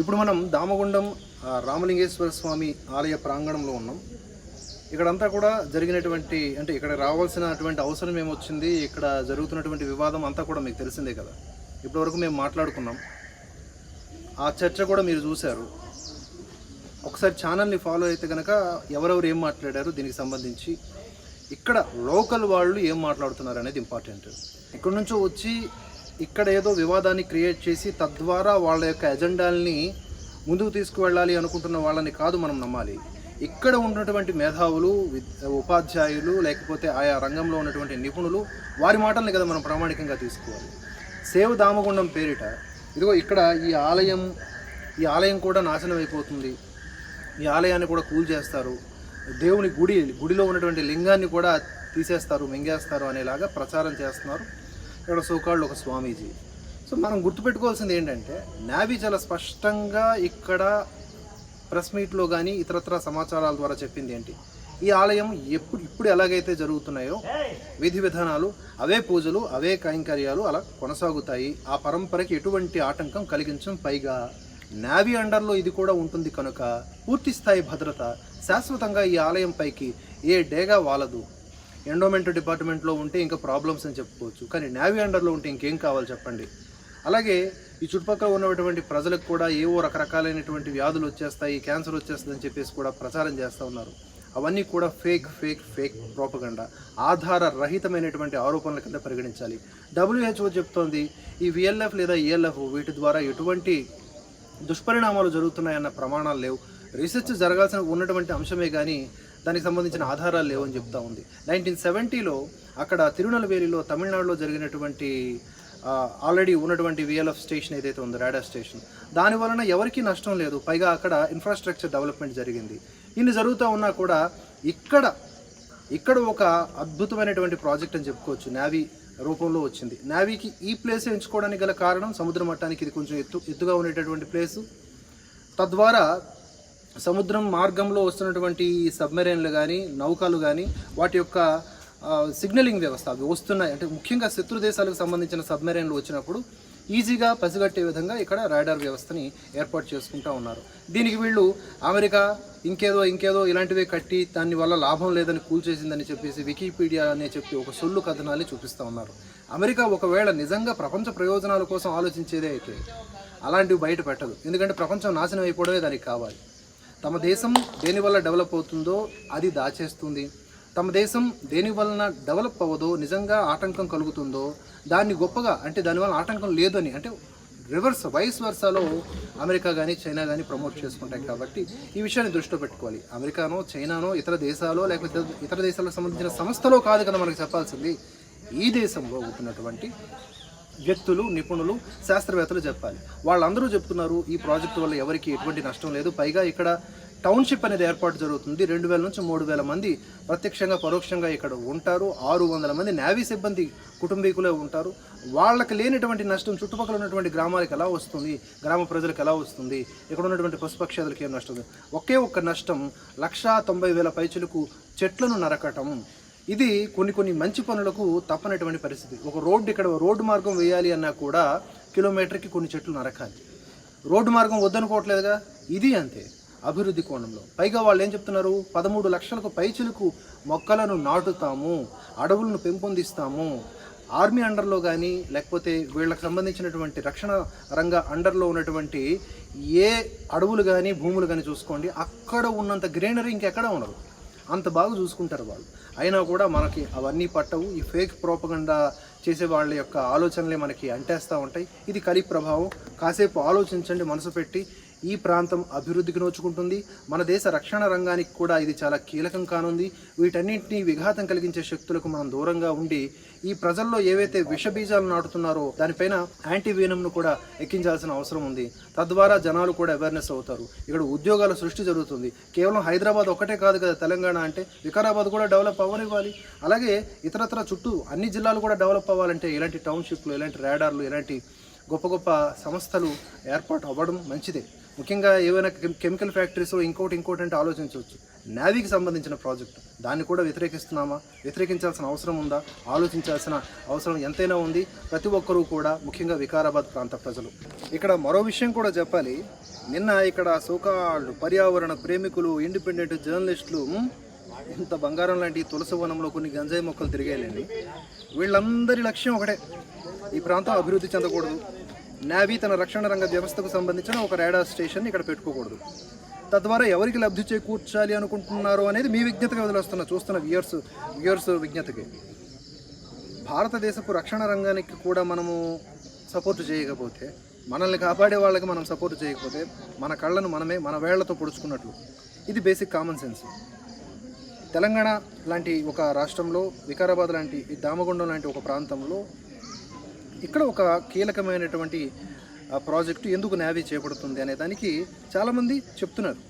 ఇప్పుడు మనం దామగుండం రామలింగేశ్వర స్వామి ఆలయ ప్రాంగణంలో ఉన్నాం. ఇక్కడంతా కూడా జరిగినటువంటి అంటే ఇక్కడ రావాల్సినటువంటి అవసరం ఏమొచ్చింది ఇక్కడ జరుగుతున్నటువంటి వివాదం అంతా కూడా మీకు తెలిసిందే కదా. ఇప్పటివరకు మేము మాట్లాడుకున్నాం. ఆ చర్చ కూడా మీరు చూశారు. ఒకసారి ఛానల్ని ఫాలో అయితే కనుక ఎవరెవరు ఏం మాట్లాడారు దీనికి సంబంధించి ఇక్కడ లోకల్ వాళ్ళు ఏం మాట్లాడుతున్నారు అనేది ఇంపార్టెంట్. ఇక్కడ నుంచో వచ్చి ఇక్కడ ఏదో వివాదాన్ని క్రియేట్ చేసి తద్వారా వాళ్ళ యొక్క ఎజెండాల్ని ముందుకు తీసుకువెళ్ళాలి అనుకుంటున్న వాళ్ళని కాదు మనం నమ్మాలి. ఇక్కడ ఉన్నటువంటి మేధావులు ఉపాధ్యాయులు లేకపోతే ఆయా రంగంలో ఉన్నటువంటి నిపుణులు వారి మాటల్ని కదా మనం ప్రామాణికంగా తీసుకోవాలి. సేవ దామగుండం పేరిట ఇదిగో ఇక్కడ ఈ ఆలయం ఈ ఆలయం కూడా నాశనం అయిపోతుంది. ఈ ఆలయాన్ని కూడా కూల్ చేస్తారు. దేవుని గుడి గుడిలో ఉన్నటువంటి లింగాన్ని కూడా తీసేస్తారు మింగేస్తారు అనేలాగా ప్రచారం చేస్తున్నారు. ఇక్కడ సోకాళ్ళు ఒక స్వామీజీ. సో మనం గుర్తుపెట్టుకోవాల్సింది ఏంటంటే నావీ చాలా స్పష్టంగా ఇక్కడ ప్రెస్ మీట్లో కానీ ఇతరత్ర సమాచారాల ద్వారా చెప్పింది ఏంటి? ఈ ఆలయం ఎప్పుడు ఇప్పుడు ఎలాగైతే జరుగుతున్నాయో విధి విధానాలు అవే పూజలు అవే కైంకర్యాలు అలా కొనసాగుతాయి. ఆ పరంపరకి ఎటువంటి ఆటంకం కలిగించడం పైగా నావీ అండర్లో ఇది కూడా ఉంటుంది కనుక పూర్తి స్థాయి భద్రత శాశ్వతంగా ఈ ఆలయం పైకి ఏ డేగా వాలదు. ఎండోమెంట్ డిపార్ట్మెంట్లో ఉంటే ఇంకా ప్రాబ్లమ్స్ అని చెప్పుకోవచ్చు. కానీ నేవీ అండర్లో ఉంటే ఇంకేం కావాలి చెప్పండి? అలాగే ఈ చుట్టుపక్కల ఉన్నటువంటి ప్రజలకు కూడా ఏవో రకరకాలైనటువంటి వ్యాధులు వచ్చేస్తాయి క్యాన్సర్ వచ్చేస్తుందని చెప్పేసి కూడా ప్రచారం చేస్తూ ఉన్నారు. అవన్నీ కూడా ఫేక్ ఫేక్ ఫేక్ ప్రోపగండా. ఆధార రహితమైనటువంటి ఆరోపణల కింద పరిగణించాలి. డబ్ల్యూహెచ్ఓ చెప్తోంది ఈ విఎల్ఎఫ్ లేదా ఈఎల్ఎఫ్ వీటి ద్వారా ఎటువంటి దుష్పరిణామాలు జరుగుతున్నాయన్న ప్రమాణాలు లేవు. రీసెర్చ్ జరగాల్సిన ఉన్నటువంటి అంశమే కానీ దానికి సంబంధించిన ఆధారాలు లేవని చెప్తా ఉంది. నైన్టీన్ సెవెంటీలో అక్కడ తిరునల్వేలిలో తమిళనాడులో జరిగినటువంటి ఆల్రెడీ ఉన్నటువంటి విఎల్ఎఫ్ స్టేషన్ ఏదైతే ఉందో రాడార్ స్టేషన్ దాని వలన ఎవరికీ నష్టం లేదు. పైగా అక్కడ ఇన్ఫ్రాస్ట్రక్చర్ డెవలప్మెంట్ జరిగింది. ఇన్ని జరుగుతూ ఉన్నా కూడా ఇక్కడ ఇక్కడ ఒక అద్భుతమైనటువంటి ప్రాజెక్ట్ అని చెప్పుకోవచ్చు. నావీ రూపంలో వచ్చింది. నావీకి ఈ ప్లేస్ ఎంచుకోవడానికి గల కారణం సముద్ర మట్టానికి ఇది కొంచెం ఎత్తు ఎత్తుగా ఉండేటటువంటి ప్లేసు తద్వారా సముద్రం మార్గంలో వస్తున్నటువంటి సబ్మెరైన్లు కానీ నౌకలు కానీ వాటి యొక్క సిగ్నలింగ్ వ్యవస్థ అవి వస్తున్నాయి. అంటే ముఖ్యంగా శత్రు దేశాలకు సంబంధించిన సబ్మెరైన్లు వచ్చినప్పుడు ఈజీగా పసిగట్టే విధంగా ఇక్కడ రాడార్ వ్యవస్థని ఏర్పాటు చేసుకుంటా ఉన్నారు. దీనికి వీళ్ళు అమెరికా ఇంకేదో ఇంకేదో ఇలాంటివే కట్టి దాని వల్ల లాభం లేదని కూల్చేసిందని చెప్పేసి వికీపీడియా అనే చెప్పి ఒక సొల్లు కథనాన్ని చూపిస్తూ ఉన్నారు. అమెరికా ఒకవేళ నిజంగా ప్రపంచ ప్రయోజనాల కోసం ఆలోచించేదే అయితే అలాంటివి బయట పెట్టదు. ఎందుకంటే ప్రపంచం నాశనం అయిపోవడమే దానికి కావాలి. తమ దేశం దేని వల్ల డెవలప్ అవుతుందో అది దాచేస్తుంది. తమ దేశం దేని వలన డెవలప్ అవ్వదో నిజంగా ఆటంకం కలుగుతుందో దాన్ని గొప్పగా అంటే దానివల్ల ఆటంకం లేదని అంటే రివర్స్ వైస్ వర్సాలో అమెరికా కానీ చైనా కానీ ప్రమోట్ చేసుకుంటాయి కాబట్టి ఈ విషయాన్ని దృష్టిలో పెట్టుకోవాలి. అమెరికానో చైనానో ఇతర దేశాలో లేకపోతే ఇతర దేశాలకు సంబంధించిన సంస్థలో కాదు కదా మనకు చెప్పాల్సింది. ఈ దేశంలో ఉంటున్నటువంటి వ్యక్తులు నిపుణులు శాస్త్రవేత్తలు చెప్పాలి. వాళ్ళందరూ చెప్తున్నారు ఈ ప్రాజెక్టు వల్ల ఎవరికి ఎటువంటి నష్టం లేదు. పైగా ఇక్కడ టౌన్షిప్ అనేది ఏర్పాటు జరుగుతుంది. రెండు వేల నుంచి మూడు వేల మంది ప్రత్యక్షంగా పరోక్షంగా ఇక్కడ ఉంటారు. ఆరు వందల మంది నేవీ సిబ్బంది కుటుంబీకులే ఉంటారు. వాళ్ళకి లేనటువంటి నష్టం చుట్టుపక్కల ఉన్నటువంటి గ్రామాలకు ఎలా వస్తుంది? గ్రామ ప్రజలకు ఎలా వస్తుంది? ఇక్కడ ఉన్నటువంటి పశుపక్షాదులకు ఏం నష్టం? ఒకే ఒక్క నష్టం లక్షా తొంభై వేల పైచులకు చెట్లను నరకటం. ఇది కొన్ని కొన్ని మంచి పనులకు తప్పనటువంటి పరిస్థితి. ఒక రోడ్డు ఇక్కడ రోడ్డు మార్గం వేయాలి అన్నా కూడా కిలోమీటర్కి కొన్ని చెట్లు నరకాలి. రోడ్డు మార్గం వద్దనుకోవట్లేదుగా? ఇది అంతే. అభివృద్ధి కోణంలో. పైగా వాళ్ళు ఏం చెప్తున్నారు? పదమూడు లక్షలకు పైచులకు మొక్కలను నాటుతాము అడవులను పెంపొందిస్తాము. ఆర్మీ అండర్లో కానీ లేకపోతే వీళ్ళకి సంబంధించినటువంటి రక్షణ రంగ అండర్లో ఉన్నటువంటి ఏ అడవులు కానీ భూములు కానీ చూసుకోండి అక్కడ ఉన్నంత గ్రీనరీ ఇంకెక్కడ ఉండదు. అంత బాగా చూసుకుంటారు వాళ్ళు. అయినా కూడా మనకి అవన్నీ పట్టవు. ఈ ఫేక్ ప్రోపగండా చేసే వాళ్ళ యొక్క ఆలోచనలే మనకి అంటేస్తూ ఉంటాయి. ఇది కలి ప్రభావం. కాసేపు ఆలోచించండి మనసు పెట్టి ఈ ప్రాంతం అభివృద్ధికి నోచుకుంటుంది. మన దేశ రక్షణ రంగానికి కూడా ఇది చాలా కీలకం కానుంది. వీటన్నింటినీ విఘాతం కలిగించే శక్తులకు మనం దూరంగా ఉండి ఈ ప్రజల్లో ఏవైతే విషబీజాలు నాటుతున్నారో దానిపైన యాంటీవీనంను కూడా ఎక్కించాల్సిన అవసరం ఉంది. తద్వారా జనాలు కూడా అవేర్నెస్ అవుతారు. ఇక్కడ ఉద్యోగాల సృష్టి జరుగుతుంది. కేవలం హైదరాబాద్ ఒకటే కాదు కదా తెలంగాణ అంటే వికారాబాద్ కూడా డెవలప్ అవ్వనివ్వాలి. అలాగే ఇతరత్ర చుట్టూ అన్ని జిల్లాలు కూడా డెవలప్ అవ్వాలంటే ఇలాంటి టౌన్షిప్లు ఇలాంటి రేడార్లు ఇలాంటి గొప్ప గొప్ప సంస్థలు ఏర్పాటు అవ్వడం మంచిదే. ముఖ్యంగా ఏవైనా కెమికల్ ఫ్యాక్టరీస్ ఇంకోటి ఇంకోటి అంటే ఆలోచించవచ్చు. నావీకి సంబంధించిన ప్రాజెక్టు. దాన్ని కూడా వ్యతిరేకిస్తున్నామా? వ్యతిరేకించాల్సిన అవసరం ఉందా? ఆలోచించాల్సిన అవసరం ఎంతైనా ఉంది. ప్రతి ఒక్కరూ కూడా ముఖ్యంగా వికారాబాద్ ప్రాంత ప్రజలు. ఇక్కడ మరో విషయం కూడా చెప్పాలి. నిన్న ఇక్కడ సోకాళ్ళు పర్యావరణ ప్రేమికులు ఇండిపెండెంట్ జర్నలిస్టులు ఇంత బంగారం లాంటి తులసి వనంలో కొన్ని గంజాయి మొక్కలు తిరిగేయాలండి వీళ్ళందరి లక్ష్యం ఒకటే. ఈ ప్రాంతం అభివృద్ధి చెందకూడదు. నావీ తన రక్షణ రంగ వ్యవస్థకు సంబంధించిన ఒక రాడార్ స్టేషన్ ఇక్కడ పెట్టుకోకూడదు. తద్వారా ఎవరికి లబ్ధి చేకూర్చాలి అనుకుంటున్నారు అనేది మీ విజ్ఞతగా వదిలేస్తున్న చూస్తున్న వ్యూయర్స్ వ్యూయర్స్ విజ్ఞతకి. భారతదేశపు రక్షణ రంగానికి కూడా మనము సపోర్ట్ చేయకపోతే మనల్ని కాపాడే వాళ్ళకి మనం సపోర్ట్ చేయకపోతే మన కళ్ళను మనమే మన వేళ్ళతో పొడుచుకున్నట్లు. ఇది బేసిక్ కామన్ సెన్స్ తెలంగాణ లాంటి ఒక రాష్ట్రంలో వికారాబాద్ లాంటి దామగుండం లాంటి ఒక ప్రాంతంలో ఇక్కడ ఒక కీలకమైనటువంటి ఆ, ప్రాజెక్టు ఎందుకు నేవీ చేపడుతుంది అనే దానికి చాలామంది చెప్తున్నారు.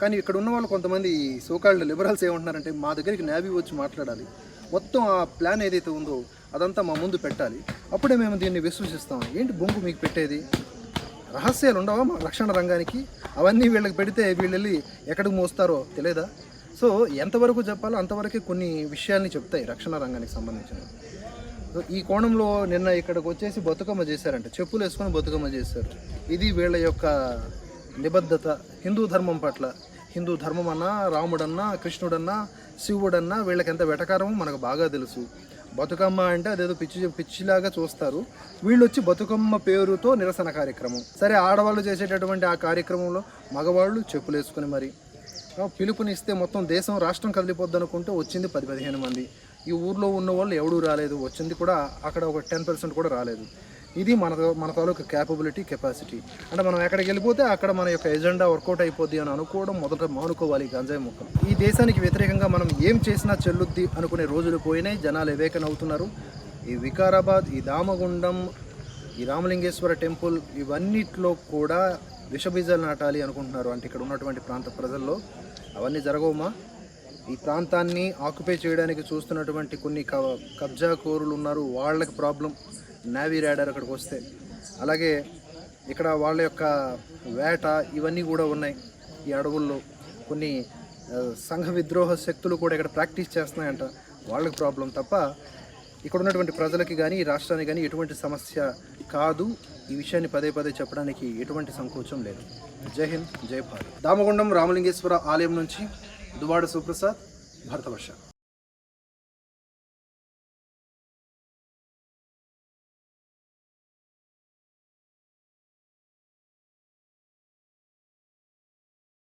కానీ ఇక్కడ ఉన్న వాళ్ళు కొంతమంది సోకాళ్ళు లిబరల్స్ ఏమంటున్నారంటే మా దగ్గరికి నేవీ వచ్చి మాట్లాడాలి. మొత్తం ఆ ప్లాన్ ఏదైతే ఉందో అదంతా మా ముందు పెట్టాలి. అప్పుడే మేము దీన్ని విశ్వసిస్తాం. ఏంటి బొంగు మీకు పెట్టేది? రహస్యాలు ఉండవా మా రక్షణ రంగానికి? అవన్నీ వీళ్ళకి పెడితే వీళ్ళు వెళ్ళి ఎక్కడికి మోస్తారో తెలియదా సో ఎంతవరకు చెప్పాలో అంతవరకే కొన్ని విషయాల్ని చెప్తాయి రక్షణ రంగానికి సంబంధించినవి. ఈ కోణంలో నిన్న ఇక్కడికి వచ్చేసి బతుకమ్మ చేశారంట. చెప్పులు వేసుకొని బతుకమ్మ చేశారు. ఇది వీళ్ళ యొక్క నిబద్ధత. హిందూ ధర్మం పట్ల. హిందూ ధర్మం అన్నా రాముడన్నా కృష్ణుడన్నా శివుడన్నా వీళ్ళకి ఎంత వెటకారమో మనకు బాగా తెలుసు. బతుకమ్మ అంటే అదేదో పిచ్చి పిచ్చిలాగా చూస్తారు. వీళ్ళు వచ్చి బతుకమ్మ పేరుతో నిరసన కార్యక్రమం. సరే ఆడవాళ్ళు చేసేటటువంటి ఆ కార్యక్రమంలో మగవాళ్ళు చెప్పులు వేసుకుని మరి. పిలుపునిస్తే మొత్తం దేశం రాష్ట్రం కదిలిపోద్ది అనుకుంటే వచ్చింది పది పదిహేను మంది. ఈ ఊర్లో ఉన్న వాళ్ళు ఎవడూ రాలేదు. వచ్చింది కూడా అక్కడ ఒక టెన్ పర్సెంట్ కూడా రాలేదు. ఇది మన మన తాలూకు క్యాపబిలిటీ కెపాసిటీ అంటే మనం ఎక్కడికి వెళ్ళిపోతే అక్కడ మన యొక్క ఎజెండా వర్కౌట్ అయిపోద్ది అని అనుకోవడం మొదట మానుకోవాలి గంజాయి మొక్కలు. ఈ దేశానికి వ్యతిరేకంగా మనం ఏం చేసినా చెల్లుద్ది అనుకునే రోజులు పోయినాయి. జనాలు వివేకన అవుతున్నారు ఈ వికారాబాద్ ఈ దామగుండం ఈ రామలింగేశ్వర టెంపుల్ ఇవన్నిట్లో కూడా విషబీజాలు నాటాలి అనుకుంటున్నారు. అంటే ఇక్కడ ఉన్నటువంటి ప్రాంత ప్రజల్లో అవన్నీ జరగవుమా? ఈ ప్రాంతాన్ని ఆక్యుపై చేయడానికి చూస్తున్నటువంటి కొన్ని క- కబ్జా కోరులు ఉన్నారు. వాళ్ళకి ప్రాబ్లం నావీ రాడర్ అక్కడికి వస్తే. అలాగే ఇక్కడ వాళ్ళ యొక్క వేట ఇవన్నీ కూడా ఉన్నాయి ఈ అడవుల్లో. కొన్ని సంఘ విద్రోహ శక్తులు కూడా ఇక్కడ ప్రాక్టీస్ చేస్తున్నాయంట. వాళ్ళకి ప్రాబ్లం తప్ప ఇక్కడ ఉన్నటువంటి ప్రజలకి కానీ ఈ రాష్ట్రానికి కానీ ఎటువంటి సమస్య కాదు. ఈ విషయాన్ని పదే పదే చెప్పడానికి ఎటువంటి సంకోచం లేదు. జై హింద్ జై భారత్. దామగుండం రామలింగేశ్వర ఆలయం నుంచి दुबाड़ सुप्रसाद भारतवर्ष।